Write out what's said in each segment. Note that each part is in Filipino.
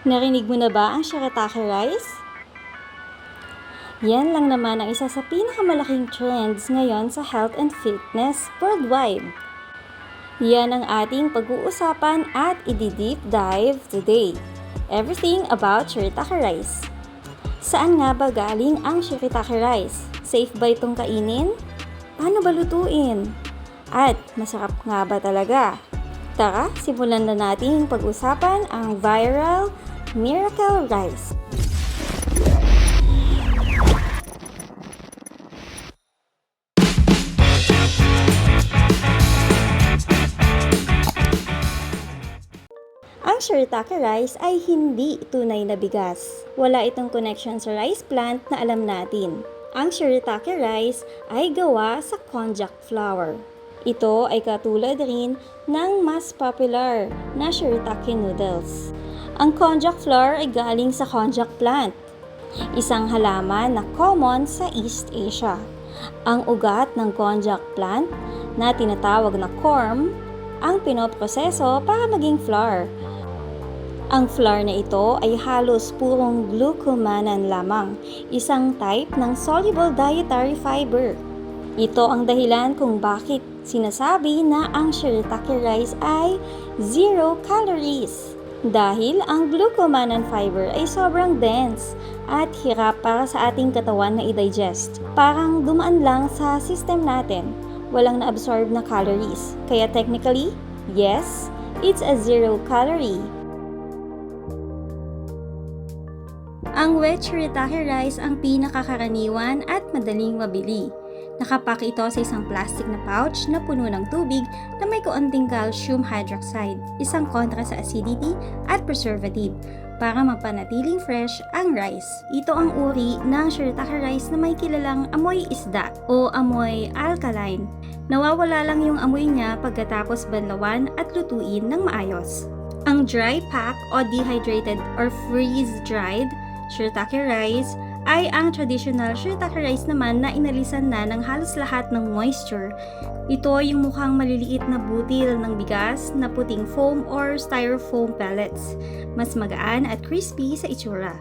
Narinig mo na ba ang shirataki rice? Yan lang naman ang isa sa pinakamalaking trends ngayon sa health and fitness worldwide. Yan ang ating pag-uusapan at i-deep dive today. Everything about shirataki rice. Saan nga ba galing ang shirataki rice? Safe ba itong kainin? Paano ba lutuin? At masarap nga ba talaga? Tara, simulan na nating pag-usapan ang viral Miracle Rice. Ang shirataki rice ay hindi tunay na bigas. Wala itong connection sa rice plant na alam natin. Ang shirataki rice ay gawa sa konjac flour. Ito ay katulad rin ng mas popular na shirataki noodles. Ang konjac flour ay galing sa konjac plant, isang halaman na common sa East Asia. Ang ugat ng konjac plant na tinatawag na corm ang pinoproseso para maging flour. Ang flour na ito ay halos purong glucomannan lamang, isang type ng soluble dietary fiber. Ito ang dahilan kung bakit sinasabi na ang shirataki rice ay zero calories. Dahil ang glucomannan fiber ay sobrang dense at hirap para sa ating katawan na i-digest. Parang dumaan lang sa system natin. Walang na-absorb na calories. Kaya technically, yes, it's a zero calorie. Ang wet shirataki rice ang pinakakaraniwan at madaling mabili. Nakapak ito sa isang plastic na pouch na puno ng tubig na may kaunting calcium hydroxide, isang kontra sa acidity at preservative para mapanatiling fresh ang rice. Ito ang uri ng shirataki rice na may kilalang amoy isda o amoy alkaline. Nawawala lang yung amoy niya pagkatapos banlawan at lutuin ng maayos. Ang dry pack o dehydrated or freeze-dried shirataki rice ay ang traditional shirataki rice naman na inalisan na ng halos lahat ng moisture. Ito yung mukhang maliliit na butil ng bigas na puting foam or styrofoam pellets. Mas magaan at crispy sa itsura.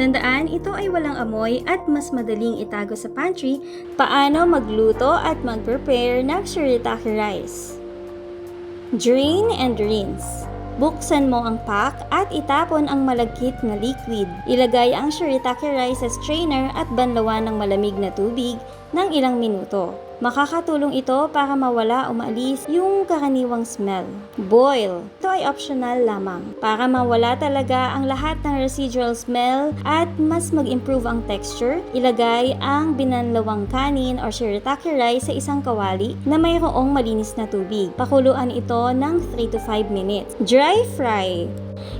Tandaan, ito ay walang amoy at mas madaling itago sa pantry paano magluto at mag-prepare ng shirataki rice. Drain and rinse. Buksan mo ang pack at itapon ang malagkit na liquid. Ilagay ang shirataki rice sa strainer at banlawan ng malamig na tubig ng ilang minuto. Makakatulong ito para mawala o maalis yung karaniwang smell. Boil. Ito ay optional lamang para mawala talaga ang lahat ng residual smell at mas mag-improve ang texture. Ilagay ang binanlawang kanin or shirataki rice sa isang kawali na mayroong malinis na tubig. Pakuluan ito ng 3 to 5 minutes. Dry fry.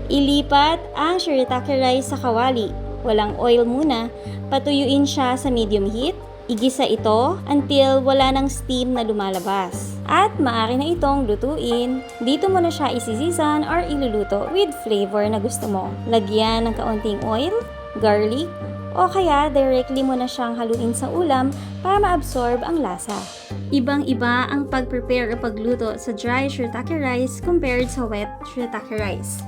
Ilipat ang shirataki rice sa kawali. Walang oil muna. Patuyuin siya sa medium heat Igisa ito until wala ng steam na lumalabas. At maaari na itong lutuin. Dito mo na siya isisisan or iluluto with flavor na gusto mo. Lagyan ng kaunting oil, garlic, o kaya directly mo na siyang haluin sa ulam para ma-absorb ang lasa. Ibang-iba ang pag-prepare o pagluto sa dry shirataki rice compared sa wet shirataki rice.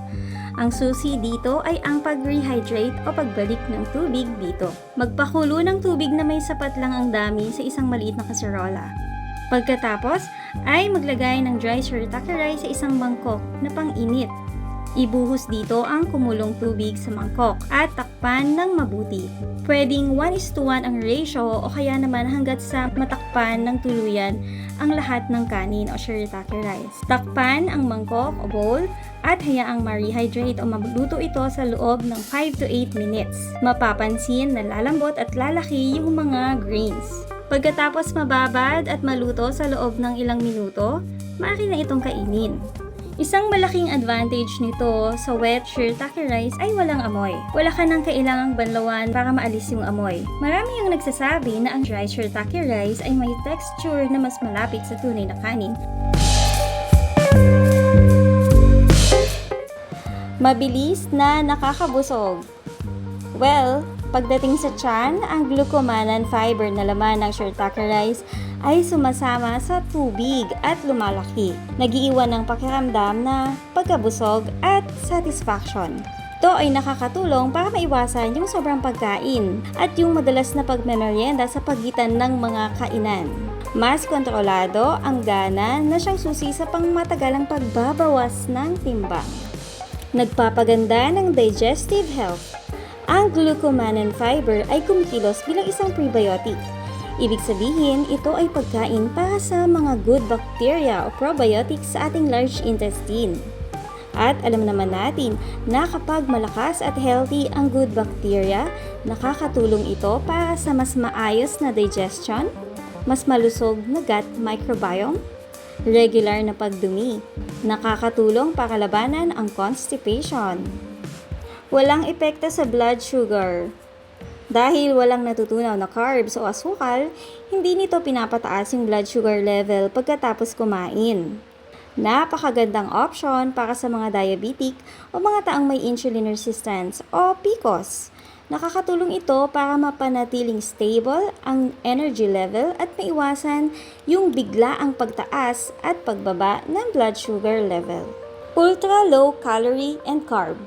Ang susi dito ay ang pag-rehydrate o pagbalik ng tubig dito. Magpakulo ng tubig na may sapat lang ang dami sa isang maliit na kaserola. Pagkatapos ay maglagay ng dry shirataki rice sa isang mangkok na pang-init. Ibuhos dito ang kumulong tubig sa mangkok at takpan ng mabuti. Pwedeng 1 is to 1 ang ratio o kaya naman hanggat sa matakpan ng tuluyan ang lahat ng kanin o shirataki rice. Takpan ang mangkok o bowl at hayaang ma-rehydrate o magluto ito sa loob ng 5 to 8 minutes. Mapapansin na lalambot at lalaki yung mga grains. Pagkatapos mababad at maluto sa loob ng ilang minuto, maaari na itong kainin. Isang malaking advantage nito sa wet shirataki rice ay walang amoy. Wala ka nang kailangang banlawan para maalis yung amoy. Marami ang nagsasabi na ang dry shirataki rice ay may texture na mas malapit sa tunay na kanin. Mabilis na nakakabusog. Well, pagdating sa tiyan, ang glucomannan fiber na laman ng shirataki rice ay sumasama sa tubig at lumalaki. Nagiiwan ng pakiramdam na pagkabusog at satisfaction. Ito ay nakakatulong para maiwasan yung sobrang pagkain at yung madalas na pagmemeryenda sa pagitan ng mga kainan. Mas kontrolado ang gana na siyang susi sa pangmatagalang pagbabawas ng timbang. Nagpapaganda ng digestive health. Ang glucomannan fiber ay kumikilos bilang isang prebiotic. Ibig sabihin, ito ay pagkain para sa mga good bacteria o probiotics sa ating large intestine. At alam naman natin na kapag malakas at healthy ang good bacteria, nakakatulong ito para sa mas maayos na digestion, mas malusog na gut microbiome, regular na pagdumi, nakakatulong para labanan ang constipation. Walang epekto sa blood sugar. Dahil walang natutunaw na carbs o asukal, hindi nito pinapataas yung blood sugar level pagkatapos kumain. Napakagandang option para sa mga diabetic o mga taong may insulin resistance o PCOS. Nakakatulong ito para mapanatiling stable ang energy level at maiwasan yung bigla ang pagtaas at pagbaba ng blood sugar level. Ultra low calorie and carb.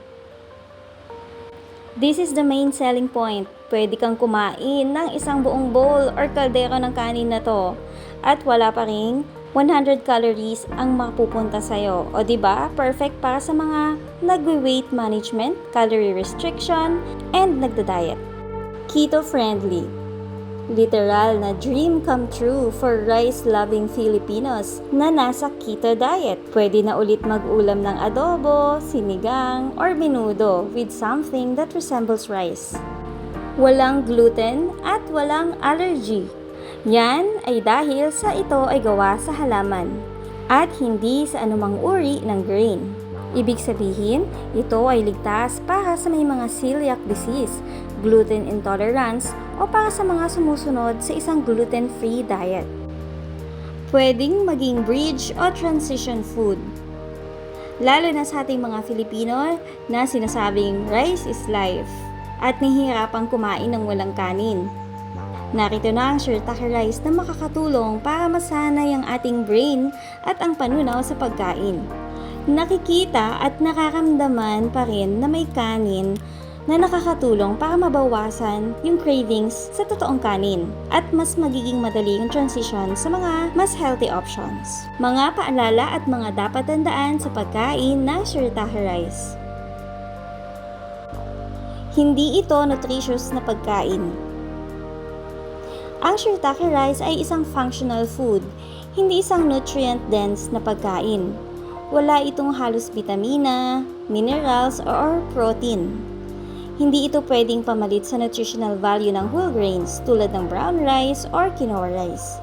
This is the main selling point. Pwede kang kumain ng isang buong bowl or kaldero ng kanin na to at wala pa ring 100 calories ang mapupunta sa'yo. O ba? Perfect para sa mga nagwe-weight management, calorie restriction, and nagda-diet. Keto-friendly. Literal na dream come true for rice-loving Filipinos na nasa keto diet. Pwede na ulit mag-ulam ng adobo, sinigang, or menudo with something that resembles rice. Walang gluten at walang allergy. Yan ay dahil sa ito ay gawa sa halaman at hindi sa anumang uri ng grain. Ibig sabihin, ito ay ligtas para sa may mga celiac disease, gluten intolerance, o para sa mga sumusunod sa isang gluten-free diet. Pwedeng maging bridge o transition food. Lalo na sa ating mga Filipino na sinasabing rice is life at nahihirapang kumain ng walang kanin. Narito na ang shirataki rice na makakatulong para masanay ang ating brain at ang panunaw sa pagkain. Nakikita at nakaramdaman pa rin na may kanin na nakakatulong para mabawasan yung cravings sa totoong kanin at mas magiging madali yung transition sa mga mas healthy options. Mga paalala at mga dapat tandaan sa pagkain ng shirataki rice. Hindi ito nutritious na pagkain. Ang shirataki rice ay isang functional food, hindi isang nutrient-dense na pagkain. Wala itong halos vitamina, minerals, or protein. Hindi ito pwedeng pamalit sa nutritional value ng whole grains tulad ng brown rice or quinoa rice.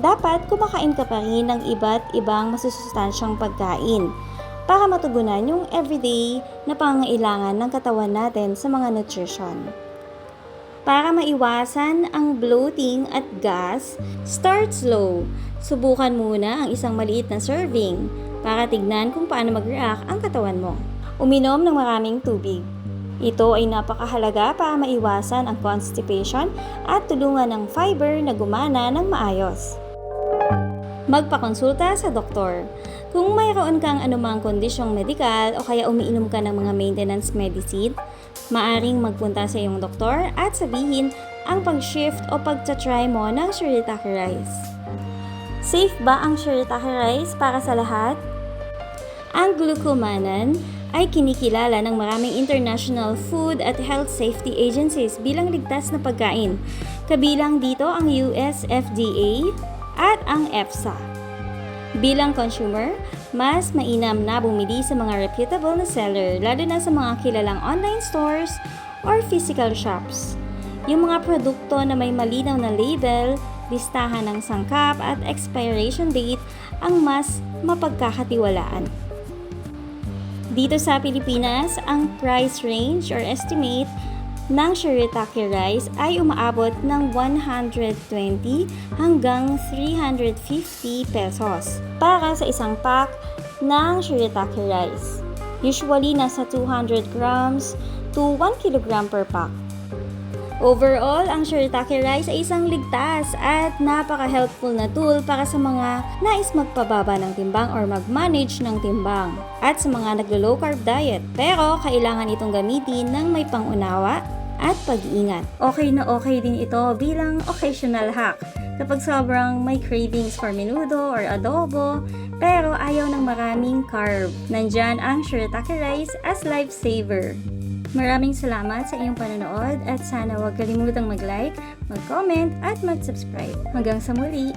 Dapat kumakain ka pa rin ng iba't ibang masusustansyang pagkain para matugunan yung everyday na pangangailangan ng katawan natin sa mga nutrition. Para maiwasan ang bloating at gas, start slow. Subukan muna ang isang maliit na serving para tignan kung paano mag-react ang katawan mo. Uminom ng maraming tubig. Ito ay napakahalaga para maiwasan ang constipation at tulungan ng fiber na gumana ng maayos. Magpakonsulta sa doktor. Kung mayroon kang anumang kondisyong medikal o kaya umiinom ka ng mga maintenance medicine, maaring magpunta sa iyong doktor at sabihin ang pag-shift o pagta-try mo ng shirataki rice. Safe ba ang shirataki rice para sa lahat? Ang glucomannan ay kinikilala ng maraming international food at health safety agencies bilang ligtas na pagkain. Kabilang dito ang US FDA at ang EFSA. Bilang consumer, mas mainam na bumili sa mga reputable na seller lalo na sa mga kilalang online stores or physical shops. Yung mga produkto na may malinaw na label, listahan ng sangkap at expiration date ang mas mapagkakatiwalaan. Dito sa Pilipinas, ang price range or estimate ng shirataki rice ay umaabot ng 120 hanggang 350 pesos para sa isang pack ng shirataki rice. Usually, nasa 200 grams to 1 kilogram per pack. Overall, ang shirataki rice ay isang ligtas at napaka-helpful na tool para sa mga nais magpababa ng timbang or mag-manage ng timbang at sa mga naglo-low carb diet. Pero kailangan itong gamitin ng may pangunawa at pag-iingat. Okay na okay din ito bilang occasional hack kapag sobrang may cravings for menudo or adobo pero ayaw ng maraming carb. Nandyan ang shirataki rice as lifesaver. Maraming salamat sa iyong panonood at sana huwag kalimutang mag-like, mag-comment at mag-subscribe. Hanggang sa muli!